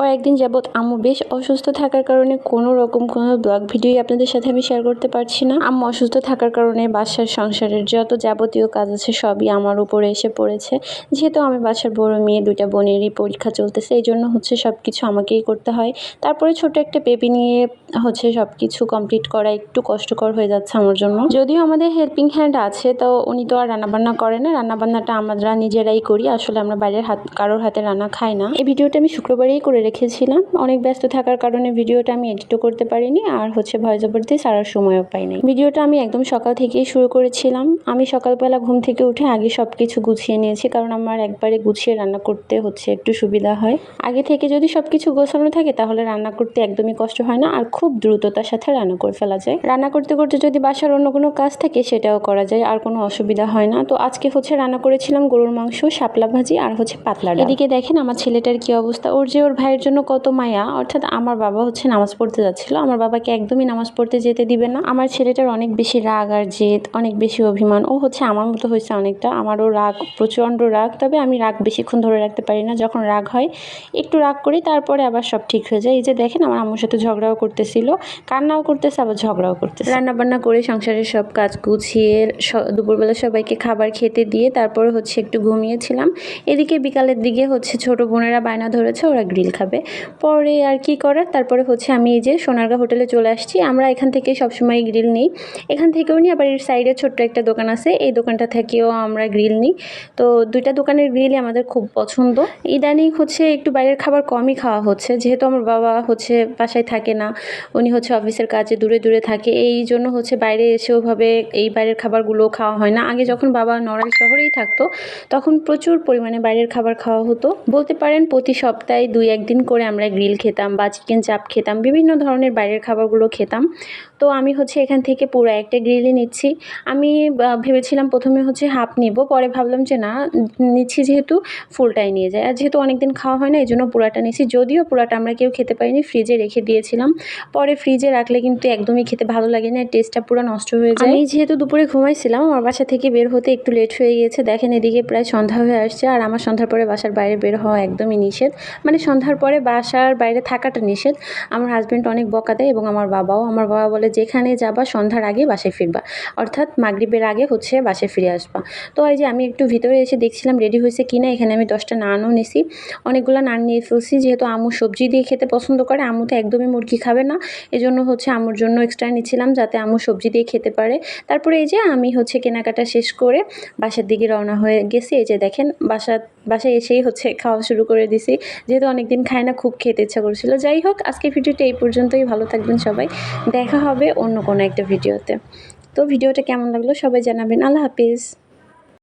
কয়েকদিন যাবৎ আম্মু বেশ অসুস্থ থাকার কারণে কোনো রকম কোনো ব্লগ ভিডিওই আপনাদের সাথে আমি শেয়ার করতে পারছি না। আম্মু অসুস্থ থাকার কারণে বাসার সংসারের যত যাবতীয় কাজ আছে সবই আমার উপরে এসে পড়েছে। যেহেতু আমি বাসার বড় মেয়ে, দুইটা বোনেরই পরীক্ষা চলতেছে, এই জন্য হচ্ছে সব কিছু আমাকেই করতে হয়। তারপরে ছোট একটা বেবি নিয়ে হচ্ছে সব কিছু কমপ্লিট করা একটু কষ্টকর হয়ে যাচ্ছে আমার জন্য। যদিও আমাদের হেল্পিং হ্যান্ড আছে, তো উনি তো আর রান্নাবান্না করে না। রান্নাবান্নাটা আমরা নিজেরাই করি, আসলে আমরা বাইরের হাত, কারোর হাতে রান্না খাই না। এই ভিডিওটা আমি শুক্রবারেই করে রেখেছিলাম। অনেক ব্যস্ত থাকার কারণে ভিডিওটা আমি এডিটও করতে পারিনি আর হচ্ছে ভয়েস ওভার দিয়ে সারার সময়ও পাইনি। ভিডিওটা আমি একদম সকাল থেকেই শুরু করেছিলাম। আমি সকালবেলা ঘুম থেকে উঠে আগে সব কিছু গুছিয়ে নিয়েছি কারণ আমার একবারে গুছিয়ে রান্না করতে হচ্ছে একটু সুবিধা হয়। আগে থেকে যদি সব কিছু গোছানো থাকে তাহলে রান্না করতে একদমই কষ্ট হয় না আর খুব দ্রুততার সাথে রান্না করে ফেলা যায়। রান্না করতে করতে যদি বাসার অন্য কোনো কাজ থাকে সেটাও করা যায় আর কোনো অসুবিধা হয় না। তো আজকে হচ্ছে রান্না করেছিলাম গরুর মাংস, শাপলা ভাজি আর হচ্ছে পাতলা। এদিকে দেখেন আমার ছেলেটার কি অবস্থা। ওর যে ওর ভাইয়ের জন্য কত মায়া। অর্থাৎ আমার বাবা হচ্ছে নামাজ পড়তে যাচ্ছিল। আমার বাবাকে একদমই নামাজ পড়তে যেতে দিবে না। আমার ছেলেটার অনেক বেশি রাগ আর জেদ, অনেক বেশি অভিমান। ও হচ্ছে আমার মতো হয়েছে অনেকটা। আমারও রাগ, প্রচণ্ড রাগ, তবে আমি রাগ বেশিক্ষণ ধরে রাখতে পারি না। যখন রাগ হয়, একটু রাগ করি, তারপরে আবার সব ঠিক হয়ে যায়। এই যে দেখেন, আমার আম্মুর সাথে ঝগড়াও করতেছিল। কান্নাও করতেছে, আবার ঝগড়াও করতেছে। রান্না বান্না করে সংসারের সব কাজ গুছিয়ে দুপুরবেলা সবাইকে খাবার খেতে দিয়ে তারপরে হচ্ছে একটু ঘুমিয়েছিলাম। এদিকে বিকালের দিকে হচ্ছে ছোট বোনেরা বায়না ধরেছে, ওরা গ্রিল খাবে। পরে আর কি করার? তারপরে হচ্ছে আমি এই যে সোনারগাঁ হোটেলে চলে আসছি। আমরা এখান থেকে সবসময় গ্রিল নিই। এখান থেকেও নিই, আবার এর সাইডে ছোট্ট একটা দোকান আছে। এই দোকানটা থেকেও আমরা গ্রিল নিই। তো দুইটা দোকানের গ্রিলই আমাদের খুব পছন্দ। ইদানিং হচ্ছে একটু বাইরের খাবার কমই খাওয়া হচ্ছে। যেহেতু আমার বাবা হচ্ছে বাসায় থাকে না, উনি হচ্ছে অফিসের কাজে দূরে দূরে থাকে। এই জন্য হচ্ছে বাইরে এসে ওভাবে এই বাইরের খাবারগুলো খাওয়া হয় না। আগে যখন বাবা নড়াইল শহরেই থাকতো, তখন প্রচুর পরিমাণে বাইরের খাবার খাওয়া হতো। বলতে পারেন প্রতি সপ্তাহে দুই একদিন করে আমরা গ্রিল খেতাম বা চিকেন চাপ খেতাম, বিভিন্ন ধরনের বাইরের খাবারগুলো খেতাম। তো আমি হচ্ছে এখান থেকে পুরো একটা গ্রিলই নিচ্ছি। আমি ভেবেছিলাম প্রথমে হচ্ছে হাফ নিব, পরে ভাবলাম যে না, নিচ্ছি যেহেতু ফুলটাই নিয়ে যায়। আর যেহেতু অনেকদিন খাওয়া হয় না, এই জন্য পুরাটা নিচ্ছি। যদিও পুরাটা আমরা কেউ খেতে পারিনি, ফ্রিজে রেখে দিয়েছিলাম। পরে ফ্রিজে রাখলে কিন্তু একদমই খেতে ভালো লাগে না, টেস্টটা পুরো নষ্ট হয়ে যায়। আমি যেহেতু দুপুরে ঘুমাইছিলাম, আমার বাসা থেকে বের হতে একটু লেট হয়ে গিয়েছে। দেখেন এদিকে প্রায় সন্ধ্যা হয়ে আসছে, আর আমার সন্ধ্যার পরে বাসার বাইরে বের হওয়া একদমই নিষেধ। মানে সন্ধ্যার পরে বাসার বাইরে থাকাটা নিষেধ। আমার হাজব্যান্ড অনেক বকা দেয় এবং আমার বাবাও। আমার বাবা বলে, যেখানে যাবা সন্ধ্যার আগে বাসায় ফিরবা। অর্থাৎ মাগরিবের আগে হচ্ছে বাসায় ফিরে আসবা। তো এই যে আমি একটু ভিতরে এসে দেখছিলাম রেডি হয়েছে কিনা, এখানে আমি দশটা নানও নিছি। অনেকগুলো নান নিয়ে ফেলছি, যেহেতু আম্মু সবজি দিয়ে খেতে পছন্দ করে, আমু তো একদমই মুরগি খাবে না। এজন্য হচ্ছে আমুর জন্য এক্সট্রা নিচ্ছিলাম যাতে আম্মু সবজি দিয়ে খেতে পারে। তারপরে এই যে আমি হচ্ছে কেনাকাটা শেষ করে বাসার দিকে রওনা হয়ে গেছি। এই যে দেখেন, বাসা, বাসায় এসেই হচ্ছে খাওয়া শুরু করে দিছি। যেহেতু অনেকদিন খাই না খুব খেতে ইচ্ছা করছিল। যাই হোক আজকে ভিডিওটা এই পর্যন্তই। ভালো থাকবেন সবাই। দেখা হবে অন্য কোনো একটা ভিডিওতে। তো ভিডিওটা কেমন লাগল সবাই জানাবেন। আল্লাহ হাফিজ।